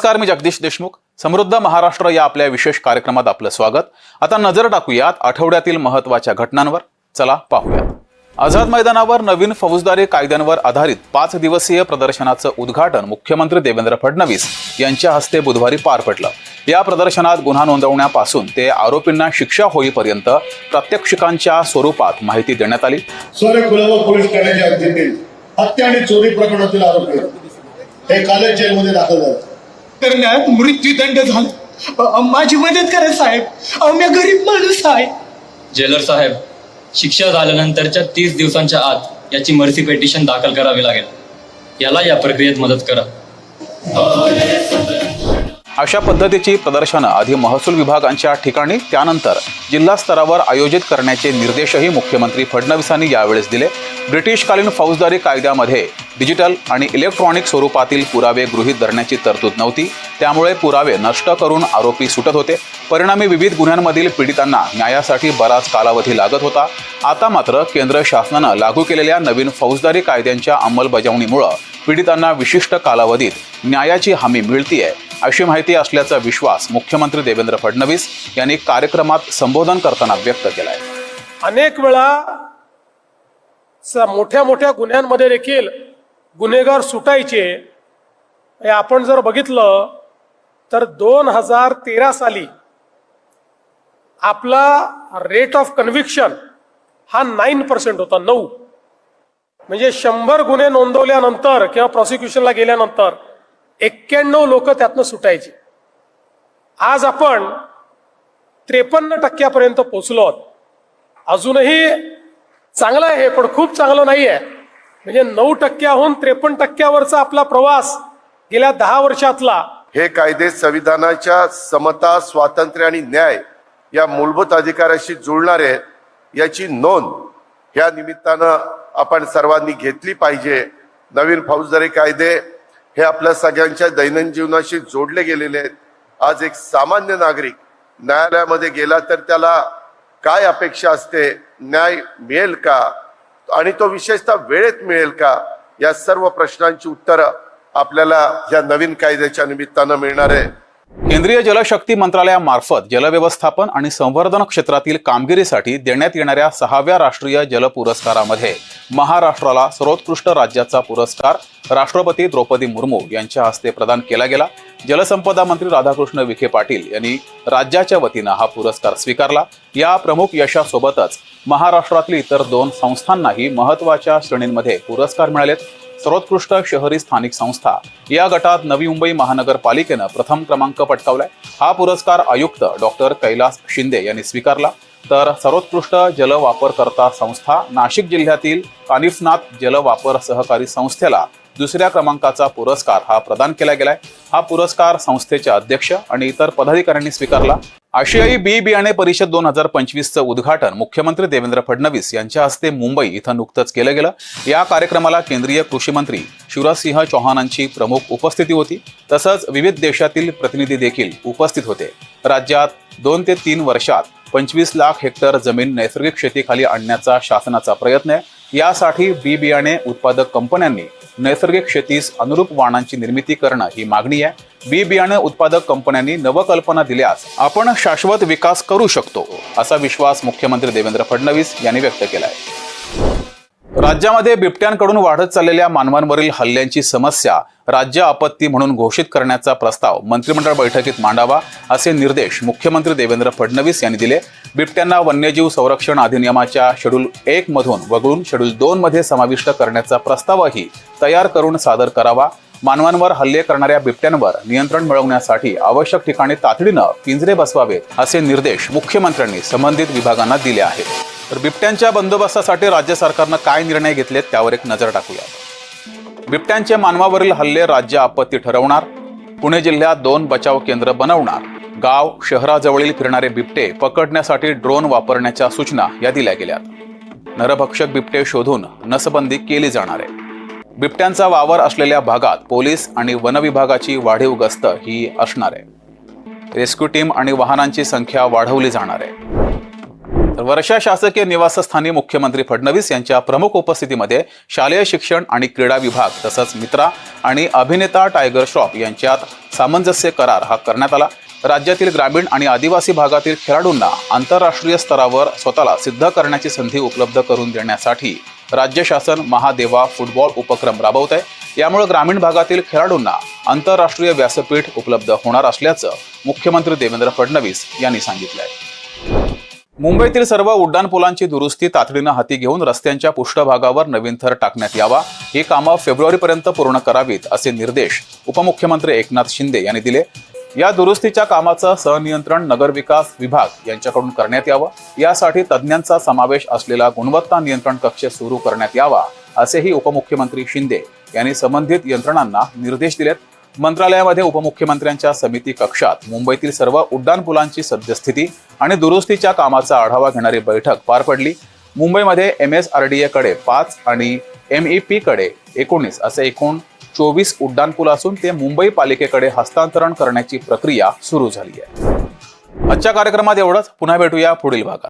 नमस्कार मी जगदीश देशमुख. समृद्ध महाराष्ट्र या आपल्या विशेष कार्यक्रमात आपलं स्वागत. आता नजर टाकूयात आठवड्यातील महत्त्वाच्या घटनांवर. चला पाहूयात. आझाद मैदानावर नवीन फौजदारी कायद्यांवर आधारित पाच दिवसीय प्रदर्शनाचं उद्घाटन मुख्यमंत्री देवेंद्र फडणवीस यांच्या हस्ते बुधवारी पार पडलं. या प्रदर्शनात गुन्हा नोंदवण्यापासून ते आरोपींना शिक्षा होईपर्यंत प्रात्यक्षिकांच्या स्वरूपात माहिती देण्यात आली. पोलीस ठाण्याच्या हत्या आणि चोरी प्रकरणातील आरोपी हे कालच जेलमध्ये दाखल झाले. दरम्यान मृत्यूदंड झाला. माझी मदत करा साहेब. मी गरीब माणूस आहे. जेलर साहेब शिक्षा झाल्यानंतरच्या तीस दिवसांच्या आत याची मर्सी पेटिशन दाखल करावी लागेल. याला या प्रक्रियेत मदत करा. अशा पद्धतीची प्रदर्शनं आधी महसूल विभागांच्या ठिकाणी त्यानंतर जिल्हा स्तरावर आयोजित करण्याचे निर्देशही मुख्यमंत्री फडणवीसांनी यावेळेस दिले. ब्रिटिशकालीन फौजदारी कायद्यामध्ये डिजिटल आणि इलेक्ट्रॉनिक स्वरूपातील पुरावे गृहीत धरण्याची तरतूद नव्हती. त्यामुळे पुरावे नष्ट करून आरोपी सुटत होते. परिणामी विविध गुन्ह्यांमधील पीडितांना न्यायासाठी बराच कालावधी लागत होता. आता मात्र केंद्र शासनानं लागू केलेल्या नवीन फौजदारी कायद्यांच्या अंमलबजावणीमुळं पीडितांना विशिष्ट कालावधीत न्यायाची हमी मिळतीये. अशी माहिती असल्याचा विश्वास मुख्यमंत्री देवेंद्र फडणवीस यांनी कार्यक्रमात संबोधन करताना व्यक्त केलाय. अनेक वेळा स- मोठ्या मोठ्या गुन्ह्यांमध्ये देखील गुन्हेगार सुटायचे. हे आपण जर बघितलं तर दोन हजार तेरा साली आपला रेट ऑफ कन्व्हिक्शन हा नाईन पर्सेंट होता नऊ. म्हणजे शंभर गुन्हे नोंदवल्यानंतर किंवा प्रॉसिक्युशनला गेल्यानंतर एक्क्याण्णव लोक त्यातनं सुटायची. आज आपण त्रेपन्न टक्क्यापर्यंत पोचलो आहोत. अजूनही चांगलं आहे पण खूप चांगलं नाही आहे. म्हणजे नऊ टक्क्याहून त्रेपन्न टक्क्यावरचा आपला प्रवास गेल्या दहा वर्षातला. हे कायदे संविधानाच्या समता स्वातंत्र्य आणि न्याय या मूलभूत अधिकाराशी जुळणारे आहेत. याची नोंद ह्या निमित्तानं आपण सर्वांनी घेतली पाहिजे. नवीन फौजदारी कायदे हे आपल्या सगळ्यांच्या दैनंदिन जीवनाशी जोडले गेलेले आहेत. आज एक सामान्य नागरिक न्यायालयामध्ये गेला तर त्याला काय अपेक्षा असते? न्याय मिळेल का? आणि तो विशेषतः वेळेत मिळेल का? या सर्व प्रश्नांची उत्तरं आपल्याला या नवीन कायद्याच्या निमित्तानं मिळणार आहे. केंद्रीय जलशक्ती मंत्रालयामार्फत जलव्यवस्थापन आणि संवर्धन क्षेत्रातील कामगिरीसाठी देण्यात येणाऱ्या सहाव्या राष्ट्रीय जल पुरस्कारामध्ये महाराष्ट्राला सर्वोत्कृष्ट राज्याचा पुरस्कार राष्ट्रपती द्रौपदी मुर्मू यांच्या हस्ते प्रदान केला गेला. जलसंपदा मंत्री राधाकृष्ण विखे पाटील यांनी राज्याच्या वतीनं हा पुरस्कार स्वीकारला. या प्रमुख यशासोबतच महाराष्ट्रातील इतर दोन संस्थांनाही महत्त्वाच्या श्रेणींमध्ये पुरस्कार मिळालेत. सर्वोत्कृष्ट शहरी स्थानिक संस्था. या गटात नवी मुंबई महानगरपालिकेनं प्रथम क्रमांक पटकावलाय. हा पुरस्कार आयुक्त डॉक्टर कैलास शिंदे यांनी स्वीकारला. तर सर्वोत्कृष्ट जल वापरकर्ता संस्था नाशिक जिल्ह्यातील कानिफनाथ जल वापर सहकारी संस्थेला दुसऱ्या क्रमांकाचा पुरस्कार हा प्रदान केला गेलाय. हा पुरस्कार संस्थेचे अध्यक्ष आणि इतर पदाधिकाऱ्यांनी स्वीकारला. आशियाई बी बियाणे परिषद दोन हजार पंचवीसचं उद्घाटन मुख्यमंत्री देवेंद्र फडणवीस यांच्या हस्ते मुंबई इथं नुकतंच केलं गेलं. या कार्यक्रमाला केंद्रीय कृषी मंत्री शिवराजसिंह चौहानांची प्रमुख उपस्थिती होती. तसंच विविध देशातील प्रतिनिधी देखील उपस्थित होते. राज्यात दोन ते तीन वर्षात पंचवीस लाख हेक्टर जमीन नैसर्गिक शेतीखाली आणण्याचा शासनाचा प्रयत्न आहे. यासाठी बी बियाणे उत्पादक कंपन्यांनी नैसर्गिक शेतीस अनुरूप वाणांची निर्मिती करणं ही मागणी आहे. बी बियाणे उत्पादक कंपन्यांनी नवकल्पना दिल्यास आपण शाश्वत विकास करू शकतो असा विश्वास मुख्यमंत्री देवेंद्र फडणवीस यांनी व्यक्त केला आहे राज्यामध्ये बिबट्यांकडून वाढत चाललेल्या मानवांवरील हल्ल्यांची समस्या राज्य आपत्ती म्हणून घोषित करण्याचा प्रस्ताव मंत्रिमंडळ बैठकीत मांडावा असे निर्देश मुख्यमंत्री देवेंद्र फडणवीस यांनी दिले. बिबट्यांना वन्यजीव संरक्षण अधिनियमाच्या शेड्यूल एक मधून वगळून शेड्यूल दोन मध्ये समाविष्ट करण्याचा प्रस्तावही तयार करून सादर करावा. मानवांवर हल्ले करणाऱ्या बिबट्यांवर नियंत्रण मिळवण्यासाठी आवश्यक ठिकाणी तातडीनं पिंजरे बसवावेत असे निर्देश मुख्यमंत्र्यांनी संबंधित विभागांना दिले आहेत. तर बिबट्यांच्या बंदोबस्तासाठी राज्य सरकारनं काय निर्णय घेतलेत त्यावर एक नजर टाकूया. बिबट्यांचे मानवावरील हल्ले राज्य आपत्ती ठरवणार पुणे जिल्ह्यात दोन बचाव केंद्र बनवणार गाव शहराजवळील फिरणारे बिबटे पकडण्यासाठी ड्रोन वापरण्याच्या सूचना या दिल्या गेल्यात. नरभक्षक बिबटे शोधून नसबंदी केली जाणार आहे. बिबट्यांचा वावर असलेल्या भागात पोलीस आणि वन विभागाची वाढीव गस्त ही असणार आहे. रेस्क्यू टीम आणि वाहनांची संख्या वाढवली जाणार आहे. तर वर्षा शासकीय निवासस्थानी मुख्यमंत्री फडणवीस यांच्या प्रमुख उपस्थितीमध्ये शालेय शिक्षण आणि क्रीडा विभाग तसंच मित्रा आणि अभिनेता टायगर श्रॉफ यांच्यात सामंजस्य करार हा करण्यात आला. राज्यातील ग्रामीण आणि आदिवासी भागातील खेळाडूंना आंतरराष्ट्रीय स्तरावर स्वतःला सिद्ध करण्याची संधी उपलब्ध करून देण्यासाठी राज्य शासन महादेवा फुटबॉल उपक्रम राबवत आहे यामुळे ग्रामीण भागातील खेळाडूंना आंतरराष्ट्रीय व्यासपीठ उपलब्ध होणार असल्याचं मुख्यमंत्री देवेंद्र फडणवीस यांनी सांगितलं आहे मुंबईतील सर्व उड्डाणपुलांची दुरुस्ती तातडीनं हाती घेऊन रस्त्यांच्या पृष्ठभागावर नवीन थर टाकण्यात यावा. ही कामं फेब्रुवारीपर्यंत पूर्ण करावीत असे निर्देश उपमुख्यमंत्री एकनाथ शिंदे यांनी दिले. या दुरुस्तीच्या कामाचं सहनियंत्रण नगरविकास विभाग यांच्याकडून करण्यात यावं. यासाठी तज्ज्ञांचा समावेश असलेला गुणवत्ता नियंत्रण कक्ष सुरू करण्यात यावा असेही उपमुख्यमंत्री शिंदे यांनी संबंधित यंत्रणांना निर्देश दिलेत. मंत्रालयामध्ये उपमुख्यमंत्र्यांच्या समिती कक्षात मुंबईतील सर्व उड्डाणपुलांची सद्यस्थिती आणि दुरुस्तीच्या कामाचा आढावा घेणारी बैठक पार पडली. मुंबईमध्ये एम एस आर डी कडे पाच आणि एम ई पी कडे एकोणीस असे एकूण चोवीस उड्डाणपूल असून ते मुंबई पालिकेकडे हस्तांतरण करण्याची प्रक्रिया सुरू झाली आहे. आजच्या कार्यक्रमात एवढंच. पुन्हा भेटूया पुढील भागात.